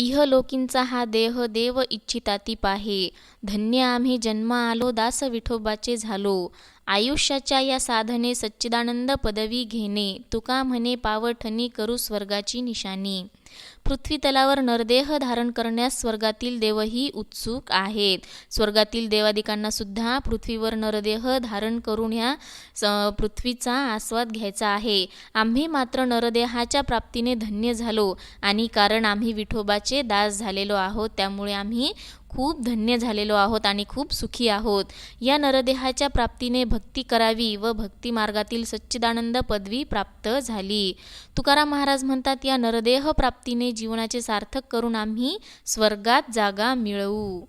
इहलोकींचा हा देह देव इच्छिता ती पाहे धन्य आम्ही जन्म आलो दास विठोबाचे झालो. आयुष्याच्या या साधने सच्चिदानंद पदवी घेणे तुका म्हणे पावठणी करू स्वर्गाची निशाणी. पृथ्वीतलावर नरदेह धारण करण्यास स्वर्गातील देवही उत्सुक आहेत. स्वर्गातील देवादिकांना सुद्धा पृथ्वीवर नरदेह धारण करून ह्या पृथ्वीचा आस्वाद घ्यायचा आहे. आम्ही मात्र नरदेहाच्या प्राप्तीने धन्य झालो आणि कारण आम्ही विठोबाचे दास झालेलो आहोत त्यामुळे आम्ही खूप धन्य झालेलो आहोत आणि खूप सुखी आहोत. या नरदेहाच्या प्राप्तीने भक्ती करावी व भक्ती मार्गातील सच्चिदानंद पदवी प्राप्त झाली. तुकाराम महाराज म्हणतात या नरदेह प्राप्तीने जीवनाचे सार्थक करून आम्ही स्वर्गात जागा मिळवू.